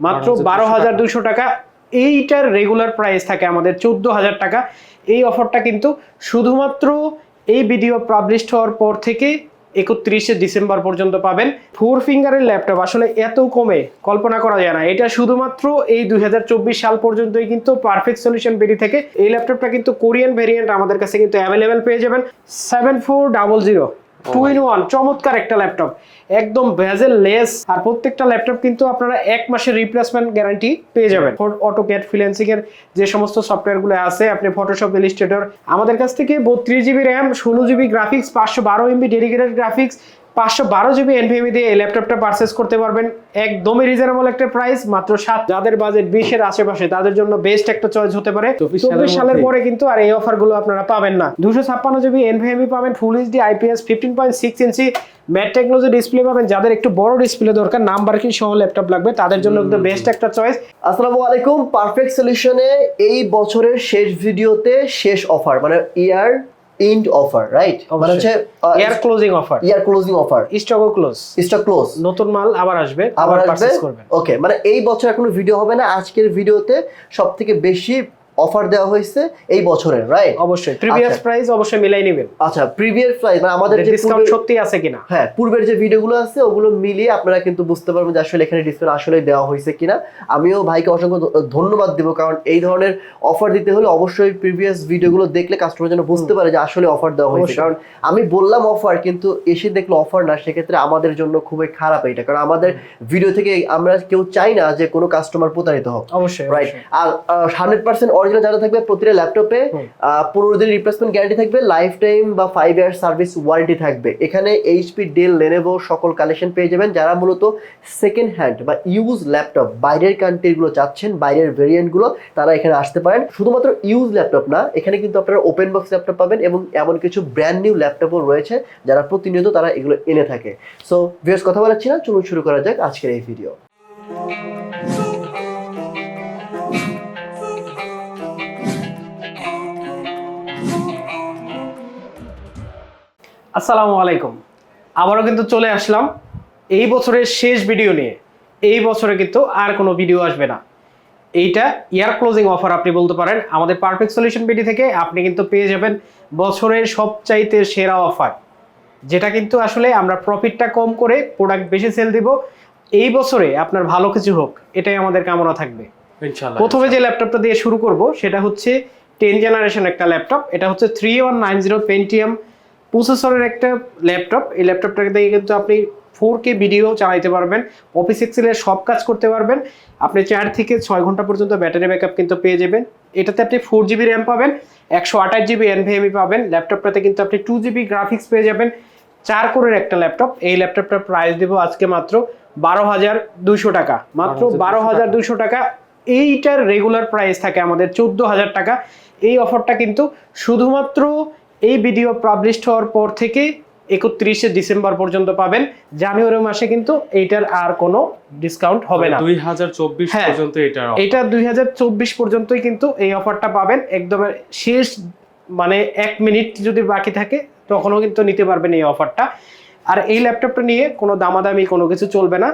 মাত্র বারো হাজার দুশো টাকা। এইটার রেগুলার প্রাইস থাকে আমাদের চোদ্দ হাজার টাকা। এই অফারটা কিন্তু শুধুমাত্র এই ভিডিও পাবলিশড হওয়ার পর থেকে একত্রিশে ডিসেম্বর পর্যন্ত পাবেন। ফোর ফিঙ্গারের ল্যাপটপ আসলে এত কমে কল্পনা করা যায় না। এটা শুধুমাত্র এই দুই হাজার চব্বিশ সাল পর্যন্তই কিন্তু পারফেক্ট সলিউশন বেরি থেকে। এই ল্যাপটপটা কিন্তু কোরিয়ান ভেরিয়েন্ট আমাদের কাছে কিন্তু অ্যাভেলেবেল পেয়ে যাবেন। Seven four double zero two in one চমৎকার একটা ল্যাপটপ একদম ভেজেল লেস আর প্রত্যেকটা ল্যাপটপ কিন্তু আপনারা এক মাসের রিপ্লেসমেন্ট গ্যারান্টি পেয়ে যাবেন। অটো ক্যাট ফ্রিল্যান্সিং এর যে সমস্ত সফটওয়্যারগুলো আছে আপনি ফটোশপ ইলিস্ট্রেটর আমাদের কাছ থেকে বত্রিশ জিবি র্যাম ষোলো জিবি গ্রাফিক্স পাঁচশো বারো এমবি ডেডিকেটেড গ্রাফিক্স পাঁচশো বারো জিবি এনভিএমি দিয়ে এই ল্যাপটপটা পারচেস করতে পারবেন। একদমই রিজনেবল একটা প্রাইস মাত্র সাত যাদের বাজেট বিশের আশেপাশে তাদের জন্য বেস্ট একটা চয়েস হতে পারে। 24 চব্বিশ সালের পরে কিন্তু আর এই অফারগুলো আপনারা পাবেন না। দুশো ছাপ্পান্ন জিবি এনভিএমি পাবেন full HD IPS fifteen point six inch matte technology display পাবেন। যাদের একটু বড় ডিসপ্লে দরকার নাম্বার কি সহ ল্যাপটপ লাগবে তাদের জন্য কিন্তু বেস্ট একটা চয়েস আসসালামু আলাইকুম পারফেক্ট সলিউশনে এই বছরের শেষ ভিডিওতে শেষ অফার মানে ইয়ার ইন্ড অফার রাইট মানে হচ্ছে air closing offer year closing offer স্টকও close stock close নতুন মাল আবার আসবে আবার পারচেজ করবেন। ওকে মানে এই বছর কোনো ভিডিও হবে না আজকের ভিডিওতে সব থেকে বেশি অফার দেওয়া হয়েছে এই বছরের রাইট অবশ্যই। প্রিভিয়াস আচ্ছা। প্রাইস অবশ্যই মিলাই নেবেন। আচ্ছা প্রিভিয়াস প্রাইস মানে আমাদের যে ডিসকাউন্ট সত্যি আছে কিনা? হ্যাঁ পূর্বের যে ভিডিওগুলো আছে ওগুলো মিলিয়ে আপনারা কিন্তু বুঝতে পারবেন যে আসলে এখানে ডিসকাউন্ট আসলে দেওয়া হয়েছে কিনা। আমিও ভাইকে অসংখ্য ধন্যবাদ দিব কারণ এই ধরনের অফার দিতে হলে অবশ্যই প্রিভিয়াস ভিডিওগুলো দেখলে কাস্টমার যেন বুঝতে পারে যে আসলে অফার দেওয়া হয়েছে। কারণ আমি বললাম অফার কিন্তু এসে দেখল অফার না সেক্ষেত্রে আমাদের জন্য খুবই খারাপ এটা। কারণ আমাদের ভিডিও থেকে আমরা কেউ চাই না যে কোনো কাস্টমার প্রতারিত হোক। অবশ্যই রাইট আর হান্ড্রেড পার্সেন্ট অরিজিনাল যারা থাকবে প্রতিটা ল্যাপটপে। পনেরো দিন রিপ্লেসমেন্ট গ্যারান্টি থাকবে লাইফ টাইম বা ফাইভ ইয়ার সার্ভিস ওয়ারেন্টি থাকবে। এখানে এইচপি ডেল লেনেভো সকল কালেকশন পেয়ে যাবেন যারা মূলত সেকেন্ড হ্যান্ড বা ইউজ ল্যাপটপ বাইরের কান্ট্রিগুলো চাচ্ছেন বাইরের ভেরিয়েন্টগুলো তারা এখানে আসতে পারেন। শুধুমাত্র ইউজ ল্যাপটপ না এখানে কিন্তু আপনারা ওপেন বক্স ল্যাপটপ পাবেন এবং এমন কিছু ব্র্যান্ড নিউ ল্যাপটপও রয়েছে যারা প্রতিনিয়ত তারা এগুলো এনে থাকে। সো ভিউয়ার্স কথা বলাচ্ছি না চলুন শুরু করা যাক আজকের এই ভিডিও আসসালামু আলাইকুম। আবারও কিন্তু চলে আসলাম এই বছরের শেষ ভিডিও নিয়ে। এই বছরে কিন্তু আর কোনো ভিডিও আসবে না। এইটা ইয়ার ক্লোজিং অফার আপনি বলতে পারেন। আমাদের পারফেক্ট সলিউশন বিডি থেকে আপনি কিন্তু পেয়ে যাবেন বছরের সবচাইতে সেরা অফার যেটা কিন্তু আসলে আমরা প্রফিটটা কম করে প্রোডাক্ট বেশি সেল দিব। এই বছরে আপনার ভালো কিছু হোক এটাই আমাদের কামনা থাকবে। প্রথমে যে ল্যাপটপটা দিয়ে শুরু করব সেটা হচ্ছে টেন জেনারেশন একটা ল্যাপটপ এটা হচ্ছে three one nine zero Pentium প্রসেসরের একটা ল্যাপটপ এই ল্যাপটপটাকে দিয়ে কিন্তু আপনি ফোর কে ভিডিও চালাইতে পারবেন অফিস এক্সেলের সব কাজ করতে পারবেন। আপনি চার থেকে ছয় ঘণ্টা পর্যন্ত ব্যাটারি ব্যাকআপ কিন্তু পেয়ে যাবেন। এটাতে আপনি ফোর জিবি র্যাম পাবেন একশো আঠাশ জিবি এনভিএমই পাবেন। ল্যাপটপটাতে কিন্তু আপনি টু জিবি গ্রাফিক্স পেয়ে যাবেন। চার কোরের একটা ল্যাপটপ এই ল্যাপটপটার প্রাইস দেবো আজকে মাত্র বারো হাজার দুইশো টাকা। মাত্র বারো হাজার দুইশো টাকা। এইটার রেগুলার প্রাইস থাকে আমাদের চোদ্দ হাজার টাকা। এই অফারটা কিন্তু শুধুমাত্র এই ভিডিও পাবলিশড হওয়ার পর থেকে একত্রিশে ডিসেম্বর পর্যন্ত পাবেন। জানুয়ারি মাসে কিন্তু এইটার আর কোনো ডিসকাউন্ট হবে না। দুই হাজার চব্বিশ হ্যাঁ। পর্যন্ত offer। এটা দুই পর্যন্তই কিন্তু এই অফারটা পাবেন। একদম শেষ মানে এক মিনিট যদি বাকি থাকে তখনও কিন্তু নিতে পারবেন এই অফারটা আর এই ল্যাপটপটা নিয়ে কোনো দামাদামি কোনো কিছু চলবে না।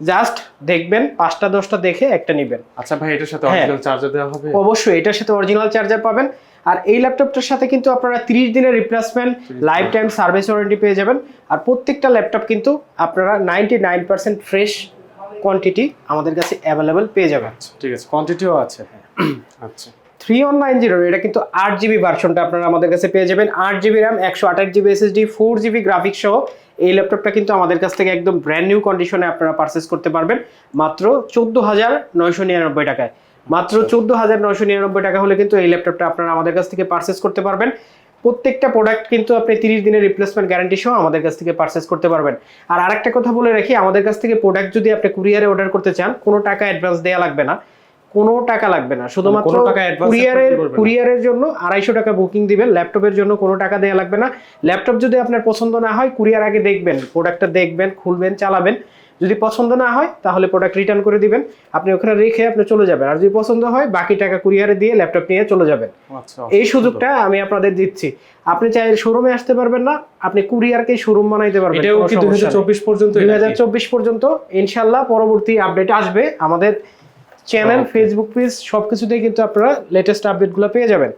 জাস্ট দেখবেন পাঁচটা দশটা দেখে একটা নেবেন। আচ্ছা ভাই এটার সাথে হ্যাঁ। অরিজিনাল চার্জার দেওয়া হবে? অবশ্যই এটার সাথে অরিজিনাল চার্জার পাবেন। আর এই ল্যাপটপটার সাথে কিন্তু আপনারা তিরিশ দিনের replacement life time service warranty পেয়ে যাবেন। আর প্রত্যেকটা ল্যাপটপ কিন্তু আপনারা ninety nine percent fresh quantity আমাদের কাছে অ্যাভেলেবেল পেয়ে যাবেন। আচ্ছা, ঠিক আছে কোয়ান্টিটিও আছে আচ্ছা। থ্রি ওয়ান নাইন জিরো এটা কিন্তু আট জিবি ভার্সনটা আপনারা আমাদের কাছে পেয়ে যাবেন। আট জিবি র্যাম একশো আঠাশ GB SSD four GB graphics সহ এই ল্যাপটপটা কিন্তু আমাদের কাছ থেকে একদম ব্র্যান্ড নিউ কন্ডিশনে আপনারা পারচেস করতে পারবেন। মাত্র চোদ্দ হাজার নয়শো নিরানব্বই টাকায়। মাত্র চোদ্দ হাজার নয়শো নিরানব্বই টাকা হলে কিন্তু এই ল্যাপটপটা আপনারা আমাদের কাছ থেকে পারচেস করতে পারবেন। প্রত্যেকটা প্রোডাক্ট কিন্তু আপনি তিরিশ দিনের রিপ্লেসমেন্ট গ্যারান্টি সহ আমাদের কাছ থেকে পারচেস করতে পারবেন। আর আরেকটা কথা বলে রাখি আমাদের কাছ থেকে প্রোডাক্ট যদি আপনি কুরিয়ারে অর্ডার করতে চান কোনো টাকা অ্যাডভান্স দেওয়া লাগবে না। কোনো টাকা লাগবে না। শুধুমাত্র কোনো কুরিয়ারের। কুরিয়ারের জন্য আড়াইশো টাকা বুকিং দিবেন ল্যাপটপের জন্য কোনো টাকা দেওয়া লাগবে না। ল্যাপটপ যদি আপনার পছন্দ না হয় কুরিয়ার আগে দেখবেন প্রোডাক্টটা দেখবেন খুলবেন চালাবেন। যদি পছন্দ না হয় তাহলে প্রোডাক্ট রিটার্ন করে দিবেন। আপনি ওখানে রেখে আপনি চলে যাবেন। আর যদি পছন্দ হয় বাকি টাকা কুরিয়ারে দিয়ে ল্যাপটপ নিয়ে চলে যাবেন। আচ্ছা এই সুযোগটা আমি আপনাদের দিচ্ছি। আপনি চাই শোরুমে আসতে পারবেন না আপনি কুরিয়ারকে শোরুম বানাইতে পারবেন এটাও কি দুই সমস্যা হাজার নেই। চব্বিশ পর্যন্ত দুই হাজার চব্বিশ পর্যন্ত ইনশাআল্লাহ পরবর্তী আপডেট আসবে আমাদের চ্যানেল. ফেসবুক পেজ সবকিছুতেই কিন্তু আপনারা লেটেস্ট আপডেটগুলো পেয়ে যাবেন।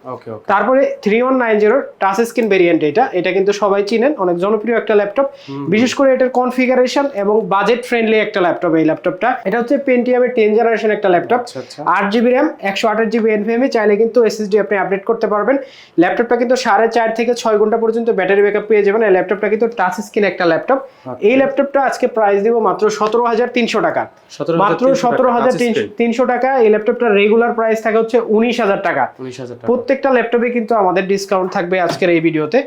তারপরে three one nine zero touch screen variant এটা। এটা কিন্তু সবাই চিনেন অনেক জনপ্রিয় একটা ল্যাপটপ বিশেষ করে এটার কনফিগারেশন এবং বাজেট ফ্রেন্ডলি একটা ল্যাপটপ এই ল্যাপটপটা এটা হচ্ছে পেন্টিয়ামের টেন জেনারেশন একটা ল্যাপটপ আচ্ছা আচ্ছা। আট জিবি র্যাম একশো আঠাশ জিবি এনভিএমই চাইলে কিন্তু এসএসডি আপনি আপডেট করতে পারবেন। ল্যাপটপটা কিন্তু সাড়ে চার থেকে ছয় ঘণ্টা পর্যন্ত ব্যাটারি ব্যাকআপ পেয়ে যাবেন। এই ল্যাপটপটা কিন্তু টাচ স্ক্রিন একটা ল্যাপটপ এই ল্যাপটপটা আজকে প্রাইস দিব মাত্র সতেরো হাজার তিনশো টাকা। মাত্র সতেরো হাজার তিনশো টাকা এই ল্যাপটপটার রেগুলার প্রাইস থাকে হচ্ছে উনিশ হাজার টাকা। উনিশ হাজার প্রত্যেকটা ল্যাপটপে কিন্তু আমাদের ডিসকাউন্ট থাকবে আজকের এই ভিডিওতে।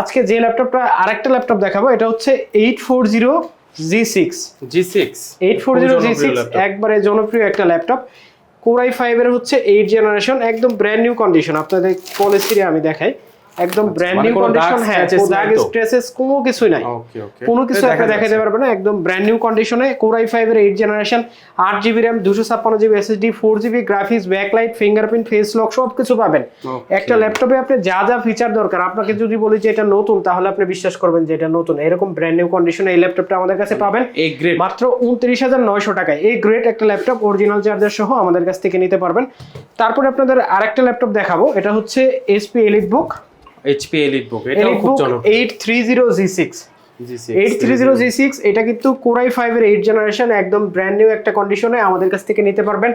আজকে যে ল্যাপটপটা আরেকটা ল্যাপটপ দেখাবো এটা হচ্ছে eight four zero G six G six eight four zero G six একবারে জনপ্রিয় একটা ল্যাপটপ। কোরাই ফাইভের হচ্ছে এইট জেনারেশন একদম ব্র্যান্ড নিউ কন্ডিশন আপনাদের পলিসিরে আমি দেখাই। একদম ব্র্যান্ড নিউ কন্ডিশন হ্যাঁ দাগ স্ট্রেসেস কোনো কিছুই নাই। ওকে ওকে কোনো কিছু একটা দেখাতে পারবে না একদম ব্র্যান্ড নিউ কন্ডিশনে ফাইভের eight generation GB GB GB graphics backlight fingerprint face lock সব কিছু পাবেন। একটা ল্যাপটপে আপনি যা যা ফিচার দরকার আপনাকে যদি বলি যে এটা নতুন তাহলে আপনি বিশ্বাস করবেন যে এটা নতুন। এরকম ব্র্যান্ড নিউ কন্ডিশনে এই ল্যাপটপটা আমাদের কাছে পাবেন। এই গ্রেড মাত্র উনত্রিশ হাজার নয়শো টাকায়। এই গ্রেট একটা ল্যাপটপ অরিজিনাল চার্জার সহ আমাদের কাছ থেকে নিতে পারবেন। তারপরে আপনাদের আরেকটা ল্যাপটপ দেখাবো এটা হচ্ছে SP elite book HP elite book এটাও খুব জনপ্রিয়। Eight three zero G six G eight three zero G six এটা কিন্তু কোরাই ফাইভের এইট জেনারেশন একদম ব্র্যান্ড নিউ একটা কন্ডিশনে আমাদের কাছ থেকে নিতে পারবেন।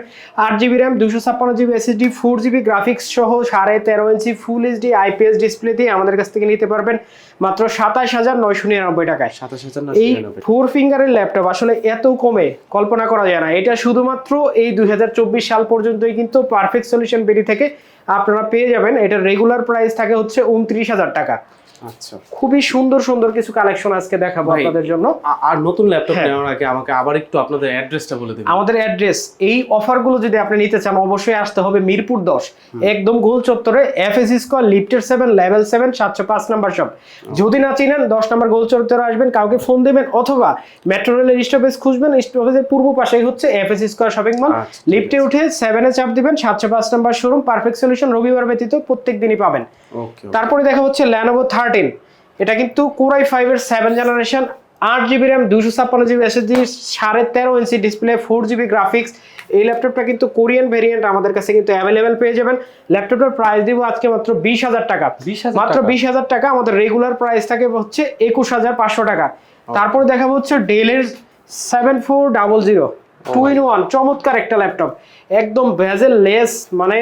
আট জিবি র্যাম দুশো ছাপ্পান্ন GB SSD four GB graphics সহ সাড়ে তেরো inch full HD IPS display দিয়ে আমাদের কাছ থেকে নিতে পারবেন। মাত্র সাতাশ হাজার নয়শো নিরানব্বই টাকায়। সাতাশ হাজার না এই ফোর ফিঙ্গারের ল্যাপটপ আসলে এত কমে কল্পনা করা যায় না। এটা শুধুমাত্র এই দুই হাজার চব্বিশ সাল পর্যন্তই কিন্তু পারফেক্ট সলিউশন বেরি থেকে আপনারা পেয়ে যাবেন। এটার রেগুলার প্রাইস থাকে হচ্ছে উনত্রিশ হাজার টাকা। আচ্ছা। খুবই সুন্দর সুন্দর কিছু কালেকশন আজকে দেখাবো আপনাদের জন্য। আর নতুন ল্যাপটপ। নেওয়ার আগে আমাকে আবার একটু আপনাদের অ্যাড্রেসটা বলে দিন আমাদের অ্যাড্রেস এই অফারগুলো যদি আপনি নিতে চান অবশ্যই আসতে হবে মিরপুর দশ। একদম গোল চত্বরে এফ এস স্কোয়ার লিফটের সেভেন লেভেল সেভেন সাতশো পাঁচ নাম্বার শপ যদি না চিনেন দশ নাম্বার গোল চত্বরে আসবেন কাউকে ফোন দেবেন অথবা মেট্রো রেলের স্টপেজ খুঁজবেন স্টপেজের পূর্ব পাশেই হচ্ছে F S square shopping mall লিফটে উঠে সেভেনে চাপ দিবেন সাতশো পাঁচ নাম্বার শোরুম পারফেক্ট সলিউশন রবিবার ব্যতীত প্রত্যেক দিনই পাবেন ওকে তারপরে দেখা হচ্ছে ল্যানোভো থার্টিন এটা কিন্তু কোরাই ফাইভের সেভেন জেনারেশন আট জিবি র্যাম দুশো ছাপ্পান্ন জিবি এসএসডি সাড়ে তেরো inch display four GB graphics এই ল্যাপটপটা কিন্তু কোরিয়ান ভেরিয়েন্ট আমাদের কাছে কিন্তু অ্যাভেলেবেল পেয়ে যাবেন। ল্যাপটপটার প্রাইস দিব আজকে মাত্র বিশ হাজার টাকা। মাত্র বিশ হাজার টাকা আমাদের রেগুলার প্রাইস থাকে হচ্ছে একুশ হাজার পাঁচশো টাকা। তারপরে দেখাবো হচ্ছে ডেলের seven four double zero two in one চমৎকার একটা ল্যাপটপ একদম ভেজেল লেস মানে।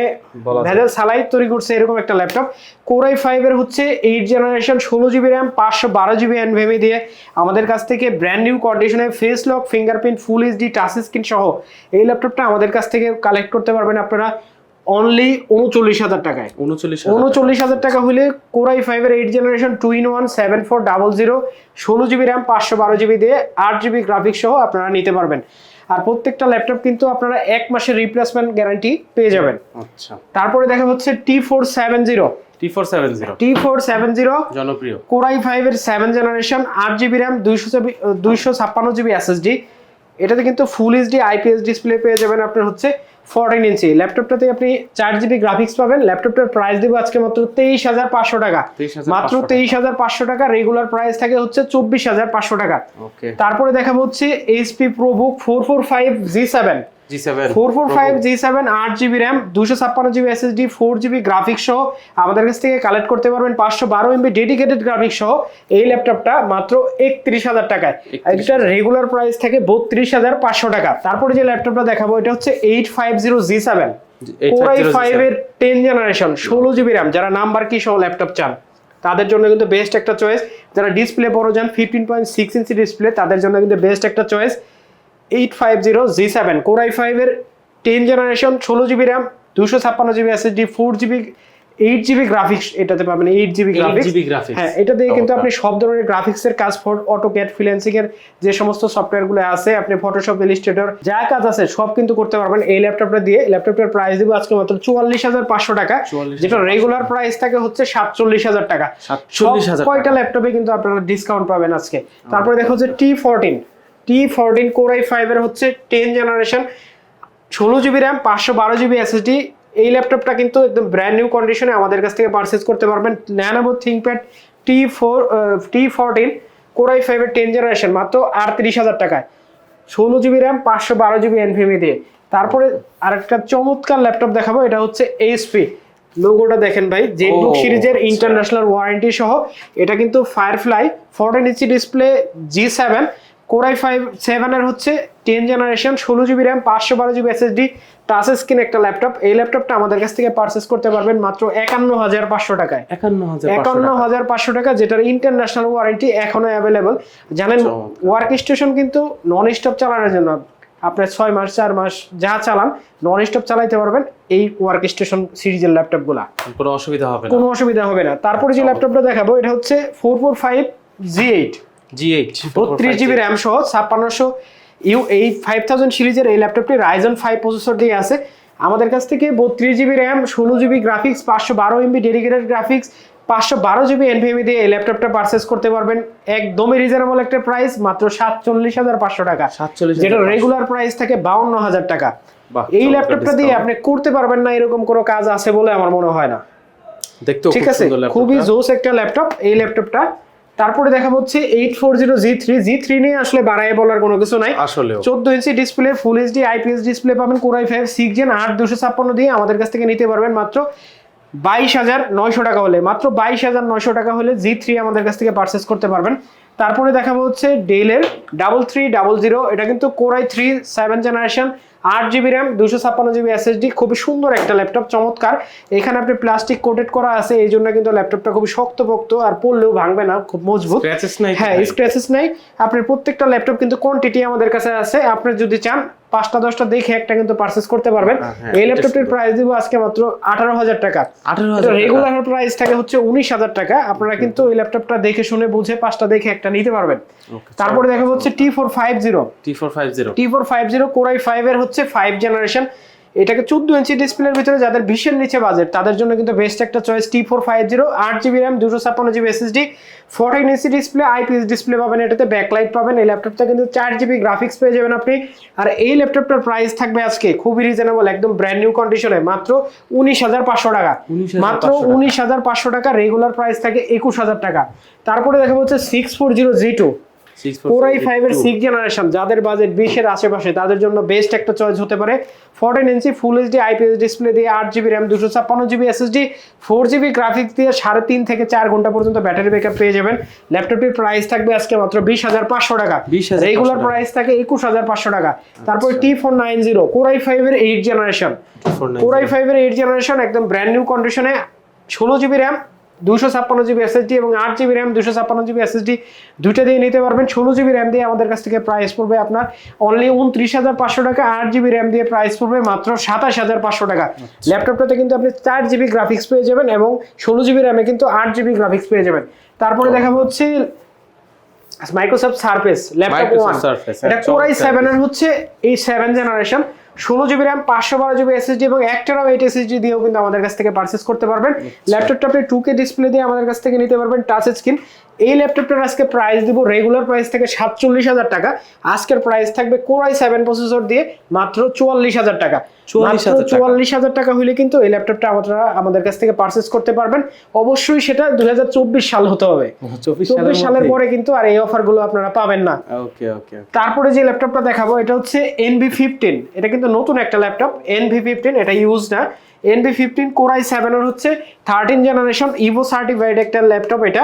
ভেজেল সালাই তৈরি করছে এরকম একটা ল্যাপটপ কোরাই ফাইভের হচ্ছে এইট জেনারেশন ষোলো জিবি র্যাম পাঁচশো বারো জিবি এনভিএমি দিয়ে আমাদের কাছ থেকে ব্র্যান্ড নিউ কন্ডিশনে face lock fingerprint full HD touch screen সহ এই ল্যাপটপটা আমাদের কাছ থেকে কালেক্ট করতে পারবেন আপনারা অনলি উনচল্লিশ হাজার টাকায়। উনচল্লিশ উনচল্লিশ হাজার টাকা হলে কোরাই ফাইভের eight generation two in one seven four double zero ষোলো জিবি র্যাম পাঁচশো বারো জিবি দিয়ে আট জিবি গ্রাফিক্স সহ আপনারা নিতে পারবেন। আর প্রত্যেকটা ল্যাপটপ কিন্তু আপনারা এক মাসের রিপ্লেসমেন্ট গ্যারান্টি পেয়ে যাবেন। আচ্ছা। তারপরে দেখা হচ্ছে T four seven zero zero T four seven জনপ্রিয়। কোরাই জেনারেশন আট জিবি র্যাম দুইশো দুইশো ছাপ্পান্ন জিবি এসএসডি এটাতে কিন্তু ফুল এইচডি আইপিএস ডিসপ্লে পেয়ে যাবেন। আপনার হচ্ছে ফোরটিন ইঞ্চি ল্যাপটপটাতে আপনি চার জিবি গ্রাফিক্স পাবেন। ল্যাপটপটার প্রাইস দেবো আজকে মাত্র তেইশ হাজার পাঁচশো টাকা। মাত্র তেইশ হাজার পাঁচশো টাকা রেগুলার প্রাইস থাকে হচ্ছে চব্বিশ হাজার পাঁচশো টাকা। তারপরে দেখা হচ্ছে HP ProBook four four five G seven four four five G seven আট জিবি র্যাম দুশো ছাপ্পান্ন GB SSD four GB graphics সহ আমাদের কাছ থেকে কালেক্ট করতে পারবেন পাঁচশো বারো এমবি ডেডিকেটেড গ্রাফিক্স সহ এই ল্যাপটপটা মাত্র একত্রিশ হাজার টাকায়। এটার রেগুলার প্রাইস থাকে বত্রিশ হাজার পাঁচশো টাকা। তারপরে যে ল্যাপটপটা দেখাবো এটা হচ্ছে eight five zero G seven core i five এর টেন জেনারেশন ষোলো জিবি র্যাম যারা নাম্বার কি সহ ল্যাপটপ চান তাদের জন্য কিন্তু বেস্ট একটা চয়েস যারা ডিসপ্লে বড় যান fifteen point six inch display তাদের জন্য কিন্তু বেস্ট একটা choice eight five zero G seven core i ফাইভের টেন জেনারেশন ষোলো জিবি র্যাম দুশো ছাপ্পান্ন GB SSD four GB eight GB graphics এটাতে পাবেন এইট জিবি গ্রাফিক্স হ্যাঁ এটা দিয়ে কিন্তু আপনি সব ধরনের গ্রাফিক্স এর কাজ ফর অটোক্যাড ফ্রিল্যান্সিং এর যে সমস্ত সফটওয়্যারগুলো আছে আপনি ফটোশপ ইলিস্ট্রেটর যা কাজ আছে সব কিন্তু করতে পারবেন। এই ল্যাপটপটা দিয়ে ল্যাপটপটার প্রাইস দিব আজকে মাত্র চুয়াল্লিশ হাজার পাঁচশো টাকা। যেটা রেগুলার প্রাইস থাকে হচ্ছে সাতচল্লিশ হাজার টাকা। 47,000 সব কয়টা ল্যাপটপে কিন্তু আপনারা ডিসকাউন্ট পাবেন আজকে। তারপরে দেখো যে T fourteen T fourteen core I ফাইভের হচ্ছে টেন জেনারেশন ষোলো জিবি র্যাম পাঁচশো বারো জিবি এসএসডি এই ল্যাপটপটা কিন্তু একদম ব্র্যান্ড নিউ কন্ডিশনে আমাদের কাছ থেকে পারচেস করতে পারবেন। Lenovo ThinkPad T four T fourteen core i ফাইভের টেন জেনারেশন মাত্র আটত্রিশ হাজার টাকায়। ষোলো জিবি র্যাম পাঁচশো বারো জিবি এনভিএমি দিয়ে। তারপরে আরেকটা চমৎকার ল্যাপটপ দেখাবো এটা হচ্ছে এইচপি লোগোটা দেখেন ভাই জেটবুক সিরিজের আচ্ছা। ইন্টারন্যাশনাল ওয়ারেন্টি সহ এটা কিন্তু Firefly fourteen inch display G seven core i five সেভেনের হচ্ছে টেন জেনারেশন ষোলো জিবি র্যাম পাঁচশো বারো জিবি এসএসডি টাচ স্ক্রিন একটা ল্যাপটপ এই ল্যাপটপটা আমাদের কাছ থেকে পারচেস করতে পারবেন মাত্র একান্ন হাজার পাঁচশো টাকায়। একান্ন হাজার পাঁচশো টাকা যেটার ইন্টারন্যাশনাল ওয়ারেন্টি এখনও অ্যাভেলেবল জানেন ওয়ার্ক স্টেশন কিন্তু নন স্টপ চালানোর জন্য। আপনার ছয় মাস চার মাস যা চালান নন স্টপ চালাইতে পারবেন এই ওয়ার্ক স্টেশন সিরিজের ল্যাপটপগুলা কোনো অসুবিধা হবে না। কোনো অসুবিধা হবে না। তারপরে যে ল্যাপটপটা দেখাবো এটা হচ্ছে four four five G eight G eight বত্রিশ জিবি র্যাম সহ ছাপ্পান্নশো ইউ এই ফাইভ থাউজেন্ড সিরিজের এই ল্যাপটপটি রাইজন ফাইভ প্রসেসর দিয়ে আছে। আমাদের কাছ থেকে বত্রিশ জিবি র্যাম ষোলো জিবি গ্রাফিক্স পাঁচশো বারো এমবি ডেডিকেটেড গ্রাফিক্স পাঁচশো বারো জিবি এনভিএমি দিয়ে এই ল্যাপটপটা পারচেস করতে পারবেন। একদমই রিজনেবল একটা প্রাইস মাত্র সাতচল্লিশ হাজার পাঁচশো টাকা। 47,500 যেটা রেগুলার প্রাইস থাকে বাউন্ন হাজার টাকা। এই ল্যাপটপটা দিয়ে আপনি করতে পারবেন না এরকম কোনো কাজ আছে বলে আমার মনে হয় না। দেখতেও ঠিক আছে? খুবই। জোস একটা ল্যাপটপ। এই ল্যাপটপটা তারপরে দেখা হচ্ছে eight four zero G three G three নিয়ে আসলে বাড়ায় বলার কোনো কিছু নাই। আসলে চোদ্দ inch display full HD IPS display পাবেন core i five six gen আট দুশো ছাপ্পান্ন দিয়ে আমাদের কাছ থেকে নিতে পারবেন মাত্র বাইশ হাজার নয়শো টাকা হলে। মাত্র বাইশ হাজার নয়শো টাকা হলে জি থ্রি আমাদের কাছ থেকে পারচেস করতে পারবেন। তারপরে দেখাবো হচ্ছে ডেলের ডাবল থ্রি ডাবল জিরো এটা কিন্তু core i three seven generation আট জিবি র্যাম দুশো ছাপ্পান্ন জিবি এসএসডি খুবই সুন্দর একটা ল্যাপটপ চমৎকার। এখানে আপনি প্লাস্টিক কোটেড করা আছে এই জন্য কিন্তু ল্যাপটপটা খুবই শক্তপোক্ত আর পড়লেও ভাঙবে না খুব মজবুত। হ্যাঁ স্ক্র্যাচেস নাই। আপনার প্রত্যেকটা ল্যাপটপ কিন্তু কোয়ান্টিটি আমাদের কাছে আছে। আপনি যদি চান পাঁচটা দশটা দেখে একটা কিন্তু পারচেস করতে পারবেন। হ্যাঁ, এই ল্যাপটপটির প্রাইস দিব আজকে মাত্র আঠারো হাজার টাকা। রেগুলার প্রাইস থাকে হচ্ছে উনিশ হাজার টাকা। আপনারা কিন্তু এই ল্যাপটপটা দেখে শুনে বুঝে পাঁচটা দেখে একটা নিতে পারবেন। তারপরে দেখা হচ্ছে T four five zero T four five zero T four five zero core i five এর হচ্ছে ফাইভ জেনারেশন এটাকে চোদ্দ ইঞ্চি ডিসপ্লের ভিতরে যাদের বিশের নিচে বাজেট তাদের জন্য কিন্তু বেস্ট একটা choice T four five zero আট জিবি র্যাম দুশো ছাপ্পান্ন GB SSD fourteen inch display IPS display পাবেন এটাতে ব্যাকলাইট পাবেন। এই ল্যাপটপটা কিন্তু চার জিবি গ্রাফিক্স পেয়ে যাবেন আপনি। আর এই ল্যাপটপটার প্রাইস থাকবে আজকে খুবই রিজনেবল একদম ব্র্যান্ড নিউ কন্ডিশনে মাত্র উনিশ হাজার পাঁচশো টাকা। মাত্র উনিশ হাজার পাঁচশো টাকা রেগুলার প্রাইস থাকে একুশ হাজার টাকা। তারপরে দেখা হচ্ছে six four zero G two core i five এর সিক্স জেনারেশন যাদের বাজেট বিশের আশেপাশে তাদের জন্য বেস্ট একটা চয়েস হতে পারে fourteen inch full HD IPS display দিয়ে আট জিবি র্যাম দুশো ছাপ্পান্ন GB SSD four GB graphics দিয়ে সাড়ে তিন থেকে চার ঘণ্টা পর্যন্ত ব্যাটারি ব্যাকআপ পেয়ে যাবেন। ল্যাপটপটির প্রাইস থাকবে আজকে মাত্র বিশ হাজার পাঁচশো টাকা। 20,500 রেগুলার। প্রাইস থাকে একুশ হাজার পাঁচশো টাকা। তারপর T four nine zero core i five এর eight generation core i five এর এইট জেনারেশন একদম ব্র্যান্ড নিউ কন্ডিশনে ষোলো জিবি র্যাম দুশো ছাপ্পান্ন জিবি এসএসডি এবং আট জিবি র্যাম দুশো ছাপ্পান্ন জিবি এসএসডি দুইটা দিয়ে নিতে পারবেন। ষোলো জিবি র্যাম দিয়ে আমাদের কাছ থেকে প্রাইস পড়বে আপনার অনলি উনত্রিশ হাজার পাঁচশো টাকা আট জিবি র্যাম দিয়ে প্রাইস পড়বে মাত্র সাতাশ হাজার পাঁচশো টাকা। ল্যাপটপটাতে কিন্তু আপনি চার জিবি গ্রাফিক্স পেয়ে যাবেন এবং ষোলো জিবি র্যামে কিন্তু আট জিবি গ্রাফিক্স পেয়ে যাবেন। তারপরে দেখা হচ্ছে মাইক্রোসফট সার্ফেস ল্যাপটপ ওয়ান এটা কোরাই চমৎকার সেভেন এর হচ্ছে এই সেভেন জেনারেশন ষোলো জিবি র্যাম পাঁচশো বারো জিবি এসএসডি এবং এক টেরাম এইট এসএসডি দিয়েও কিন্তু আমাদের কাছ থেকে পারচেস করতে পারবেন। ল্যাপটপটা আপনি টু কে ডিসপ্লে দিয়ে আমাদের কাছ থেকে নিতে পারবেন টাচ স্ক্রিন এই ল্যাপটপটার আজকে প্রাইস দিব রেগুলার প্রাইস থেকে সাতচল্লিশ হাজার টাকা। আজকের প্রাইস থাকবে কোরাই সেভেন প্রসেসর দিয়ে মাত্র চুয়াল্লিশ হাজার টাকা। চুয়াল্লিশ হাজার টাকা। হলে কিন্তু এই ল্যাপটপটা আপনারা আমাদের কাছ থেকে পারচেস করতে পারবেন। অবশ্যই সেটা দুই সাল হতে হবে। চব্বিশ চব্বিশ সালের পরে কিন্তু আর এই অফারগুলো আপনারা পাবেন না। ওকে ওকে তারপরে যে ল্যাপটপটা দেখাবো এটা হচ্ছে এনভি ফিফটিন এটা কিন্তু নতুন একটা ল্যাপটপ এনভি ফিফটিন এটা ইউজ না। এনভি ফিফটিন কোরাই সেভেনের হচ্ছে থার্টিন জেনারেশন ইভো সার্টিফাইড একটা ল্যাপটপ এটা।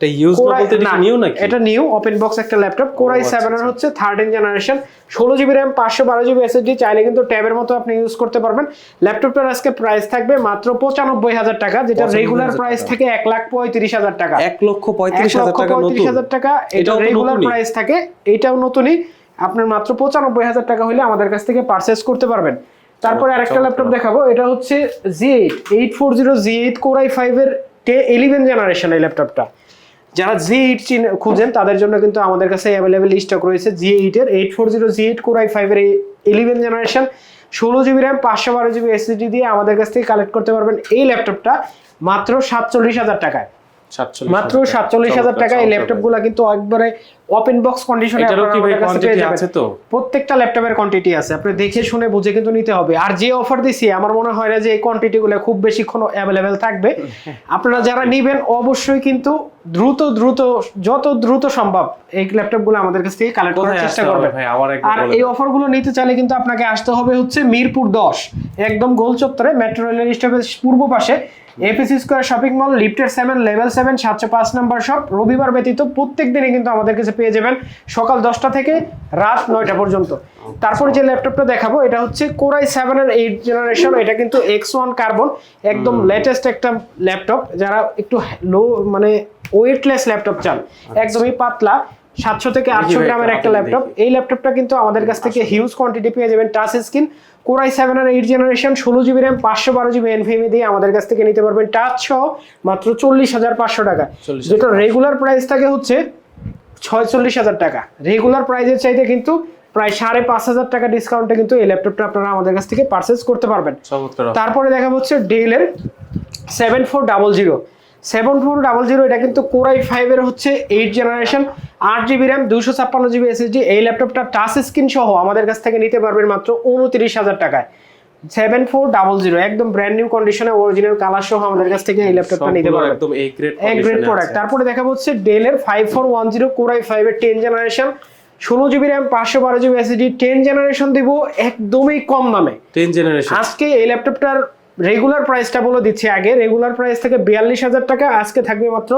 এটা ইউজ না বলতে না, নিউ নাকি? এটা নিউ ওপেন বক্স একটা ল্যাপটপ আচ্ছা, সেভেন এর আচ্ছা। হচ্ছে থার্টিন জেনারেশন ষোলো জিবি র্যাম পাঁচশো বারো জিবি এসএসডি চাইলে কিন্তু ট্যাবের মতো আপনি ইউজ করতে পারবেন। ল্যাপটপটার আজকে প্রাইস থাকবে মাত্র পঁচানব্বই হাজার টাকা যেটা রেগুলার প্রাইস থেকে এক লাখ পঁয়ত্রিশ হাজার টাকা। এক লক্ষ পঁয়ত্রিশ এক হাজার লক্ষ টাকা নতুন। হাজার টাকা এটা রেগুলার প্রাইস থাকে এটাও নতুনই। আপনার মাত্র পঁচানব্বই হাজার টাকা হলে আমাদের কাছ থেকে পারচেস করতে পারবেন। তারপরে আরেকটা। ল্যাপটপ দেখাবো এটা হচ্ছে G eight eight four zero G eight core i ফাইভের টে ইলেভেন জেনারেশন এই ল্যাপটপটা যারা জি এইট খুঁজেন, তাদের জন্য কিন্তু আমাদের কাছে অ্যাভেলেবেল স্টক রয়েছে জি এইটের eight four zero G eight core i ফাইভের এর ইলেভেন জেনারেশন ষোলো জিবি র্যাম পাঁচশো বারো জিবি এসএসডি দিয়ে আমাদের কাছ থেকে কালেক্ট করতে পারবেন এই ল্যাপটপটা মাত্র সাতচল্লিশ হাজার টাকায়। মাত্র সাতচল্লিশ হাজার টাকা এই ল্যাপটপগুলা কিন্তু একবারে ওপেন বক্স কন্ডিশনে প্রত্যেকটা ল্যাপটপের কোয়ান্টিটি আছে। আপনি দেখে শুনে বুঝে কিন্তু নিতে হবে। আর যে অফার দিছি আমার মনে হয় না যে এই কোয়ান্টিটি গুলো খুব বেশিক্ষণ অ্যাভেলেবেল থাকবে। আপনারা যারা নিবেন অবশ্যই কিন্তু দ্রুত দ্রুত যত দ্রুত সম্ভব এই ল্যাপটপগুলো আমাদের কাছ থেকে কালেক্ট করার চেষ্টা একবার আর এই দেন। অফারগুলো নিতে চাইলে কিন্তু আপনাকে আসতে হবে হচ্ছে মিরপুর দশ একদম গোল চত্বরে মেট্রো রেলের স্টপেজ পূর্ব পাশে। এপিসি স্কোয়ার শপিং মল লিফটের সেভেন লেভেল সেভেন সাতশো পাঁচ নম্বর শপ রবিবার ব্যতীত প্রত্যেক দিনই কিন্তু আমাদের কাছে পেয়ে যাবেন সকাল দশটা থেকে রাত নয়টা পর্যন্ত। তারপর যে ল্যাপটপটা দেখাবো এটা হচ্ছে কোরাই সেভেন এর এইট জেনারেশন এটা কিন্তু এক্স ওয়ান কার্বন একদম লেটেস্ট একটা ল্যাপটপ। যারা একটু লো মানে ওয়েটলেস ল্যাপটপ চান একদমই পাতলা। সাতশো থেকে আটশো গ্রামের একটা ল্যাপটপ এই ল্যাপটপটা কিন্তু আমাদের কাছ থেকে হিউজ কোয়ান্টিটি পেয়ে যাবেন touch screen core i seven R eight generation ষোলো জিবি র্যাম পাঁচশো বারো জিবি এনভিএমই দিয়ে আমাদের কাছ থেকে নিতে পারবেন টাচ সহ মাত্র চল্লিশ হাজার পাঁচশো টাকা। যেটা রেগুলার প্রাইস থাকে হচ্ছে ছয়চল্লিশ হাজার টাকা। রেগুলার প্রাইসের চাইতে কিন্তু প্রায় সাড়ে পাঁচ হাজার টাকা ডিসকাউন্টে কিন্তু এই ল্যাপটপটা আপনারা আমাদের কাছ থেকে পারচেস করতে পারবেন। তারপরে দেখা হচ্ছে ডেলের seven four double zero seven four double zero এটা কিন্তু কোরাই ফাইভের হচ্ছে এইট জেনারেশন আট জিবি র্যাম দুশো ছাপ্পান্ন জিবি এসএসডি এই ল্যাপটপটা টাচ স্ক্রিন সহ আমাদের কাছ থেকে নিতে পারবেন মাত্র উনত্রিশ হাজার টাকায়। সেভেন ফোর ডাবল জিরো একদম ব্র্যান্ড নিউ কন্ডিশনে অরিজিনাল কালার সহ আমাদের কাছ থেকে এই ল্যাপটপটা নিতে পারবেন। একদম এ গ্রেড প্রোডাক্ট তারপরে দেখা হচ্ছে ডেলের five four one zero core i ফাইভের টেন জেনারেশন ষোলো জিবি র্যাম পাঁচশো বারো জিবি এসএসডি টেন জেনারেশন দিব একদমই কম দামে। টেন জেনারেশন আজকে এই ল্যাপটপটার রেগুলার প্রাইসটা বলে দিচ্ছি আগে। রেগুলার প্রাইস থেকে বিয়াল্লিশ হাজার টাকা আজকে থাকবে মাত্র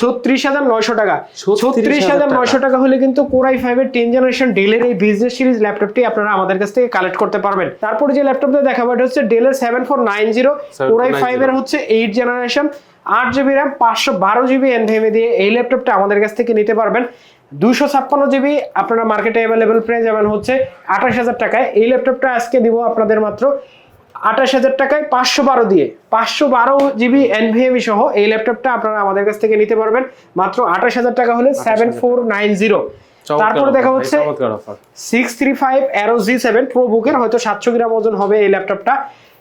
ছত্রিশ হাজার নয়শো টাকা। ছত্রিশ হাজার নয়শো টাকা। হলে কিন্তু কোরাই ফাইভের টেন জেনারেশন ডেলের এই বিজনেস সিরিজ ল্যাপটপটি আপনারা আমাদের কাছ থেকে কালেক্ট করতে পারবেন। তারপরে যে ল্যাপটপটা দেখাবো এটা হচ্ছে ডেলের seven four nine zero core i 7490 ফাইভের হচ্ছে এইট জেনারেশন আট জিবি র্যাম পাঁচশো বারো জিবি এনভিএমএ দিয়ে এই ল্যাপটপটা আমাদের কাছ থেকে নিতে পারবেন। দুশো ছাপ্পান্ন জিবি আপনারা মার্কেটে অ্যাভেলেবেল পেয়ে যাবেন হচ্ছে আঠাশ হাজার টাকায়। এই ল্যাপটপটা আজকে দিব আপনাদের মাত্র আঠাশ হাজার টাকায় পাঁচশো বারো দিয়ে পাঁচশো বারো জিবি এনভিএমই সহ এই ল্যাপটপটা আপনারা আমাদের কাছ থেকে নিতে পারবেন। মাত্র আঠাশ হাজার টাকা হলে সেভেন ফোর নাইন জিরো। তারপরে দেখা হচ্ছে six three five Aero G seven pro বুকের হয়তো সাতশো গ্রাম ওজন হবে এই ল্যাপটপটা।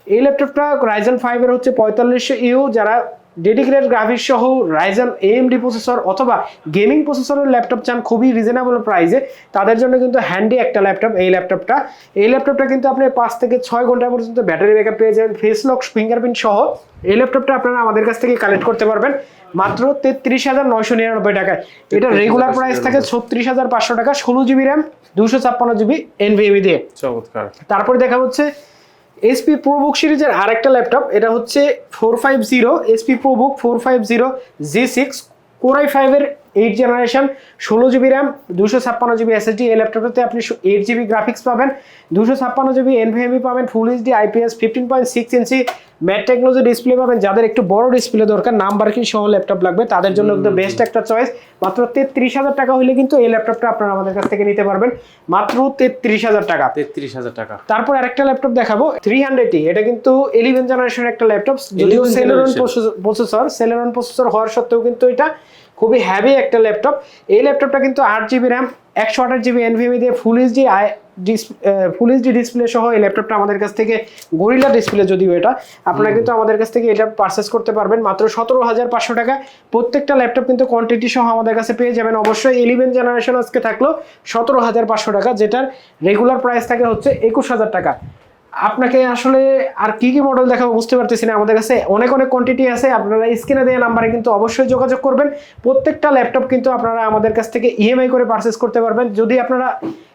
এই ল্যাপটপটা রাইজেন ফাইভের হচ্ছে পঁয়তাল্লিশশো ইউ যারা ডেডিকেটেড গ্রাফিক্স সহ রাইজেন এএমডি প্রসেসর অথবা গেমিং প্রসেসরের ল্যাপটপ চান খুবই রিজনেবল প্রাইসে তাদের জন্য কিন্তু হ্যান্ডি একটা ল্যাপটপ এই ল্যাপটপটা এই ল্যাপটপটা কিন্তু আপনি পাঁচ থেকে ছয় ঘণ্টা পর্যন্ত ব্যাটারি ব্যাকআপ পেয়ে যাবেন। ফেস লক ফিঙ্গারপ্রিন্ট সহ এই ল্যাপটপটা আপনারা আমাদের কাছ থেকে কালেক্ট করতে পারবেন। মাত্র তেত্রিশ হাজার নয়শো নিরানব্বই টাকায়। এটা রেগুলার প্রাইস থাকে ছত্রিশ হাজার পাঁচশো টাকা ষোলো জিবি র্যাম দুশো ছাপ্পান্ন জিবি এনভিএমি দিয়ে চমৎকার। তারপরে দেখা হচ্ছে এসপি প্রোবুক সিরিজের আরেকটা ল্যাপটপ, এটা হচ্ছে four five zero SP ProBook four five zero G six core i ফাইভের এইট জেনারেশন ষোলো জিবি র্যাম দুশো ছাপ্পান্ন জিবি এসএসডি এই ল্যাপটপটাতে আপনি এইট জিবি গ্রাফিক্স পাবেন দুশো ছাপ্পান্ন জিবি এনভিএমই পাবেন full HD IPS fifteen point six inch matte technology display পাবেন যাদের একটু বড় ডিসপ্লে দরকার নাম্বার কি সহ ল্যাপটপ লাগবে তাদের জন্য কিন্তু বেস্ট একটা চয়েস মাত্র তেত্রিশ হাজার টাকা হলে কিন্তু এই ল্যাপটপটা আপনারা আমাদের কাছ থেকে নিতে পারবেন মাত্র তেত্রিশ হাজার টাকা। তেত্রিশ হাজার টাকা। তারপর আরেকটা ল্যাপটপ দেখাবো থ্রি হান্ড্রেড এটা কিন্তু ইলেভেন জেনারেশন একটা ল্যাপটপ যদিও 11th Celeron processor Celeron processor হওয়ার সত্ত্বেও কিন্তু এটা খুবই হ্যাভি একটা ল্যাপটপ এই ল্যাপটপটা কিন্তু আট জিবি র্যাম একশো আঠাশ জিবি এনভিএমি দিয়ে full HD I full HD display সহ এই ল্যাপটপটা আমাদের কাছ থেকে গরিলা ডিসপ্লে যদিও এটা আপনারা কিন্তু আমাদের কাছ থেকে এটা পারচেস করতে পারবেন। মাত্র সতেরো হাজার পাঁচশো টাকা। প্রত্যেকটা ল্যাপটপ কিন্তু কোয়ান্টিটি সহ আমাদের কাছে পেয়ে যাবেন। অবশ্যই ইলেভেন জেনারেশন আজকে থাকল সতেরো হাজার পাঁচশো টাকা যেটার রেগুলার প্রাইস থাকে হচ্ছে একুশ হাজার টাকা। আপনাকে আসলে আর কি কি মডেল দেখাবো বুঝতে পারতেছি না। আমাদের কাছে অনেক অনেক কোয়ান্টিটি আছে। আপনারা স্ক্রিনে দেওয়া নাম্বারে কিন্তু অবশ্যই যোগাযোগ করবেন। প্রত্যেকটা ল্যাপটপ কিন্তু আপনারা আমাদের কাছ থেকে ইএমআই করে পারচেস করতে পারবেন। যদি আপনারা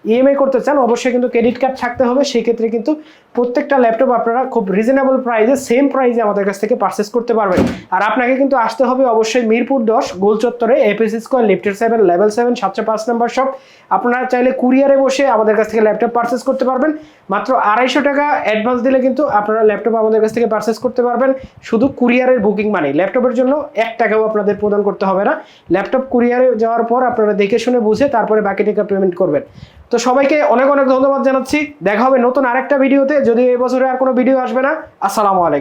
ইএমআই করতে চান, অবশ্যই কিন্তু ক্রেডিট কার্ড থাকতে হবে। সেই ক্ষেত্রে কিন্তু প্রত্যেকটা ল্যাপটপ আপনারা খুব রিজনেবল প্রাইসে সেম প্রাইসে আমাদের কাছ থেকে পারচেস করতে পারবেন। আর আপনাকে কিন্তু আসতে হবে অবশ্যই মিরপুর দশ, গোল চত্বরে এপিসি স্কোয়ার লিফটের সেভেন লেভেল সেভেন সাতশো পাঁচ নাম্বার শপ আপনারা চাইলে কুরিয়ারে বসে আমাদের কাছ থেকে ল্যাপটপ পারচেস করতে পারবেন। মাত্র আড়াইশো টাকা অ্যাডভান্স দিলে কিন্তু আপনারা ল্যাপটপ আমাদের কাছ থেকে পারচেস করতে পারবেন। শুধু কুরিয়ারের বুকিং মানি ল্যাপটপের জন্য এক টাকাও আপনাদের প্রদান করতে হবে না। ল্যাপটপ কুরিয়ারে যাওয়ার পর আপনারা দেখে শুনে বুঝে তারপরে বাকি টাকা পেমেন্ট করবেন। তো সবাইকে অনেক অনেক ধন্যবাদ জানাচ্ছি। দেখা হবে নতুন আরেকটা ভিডিওতে। যদি এবছরে বছরে আর কোনো ভিডিও আসবে না, আসসালামু আলাইকুম।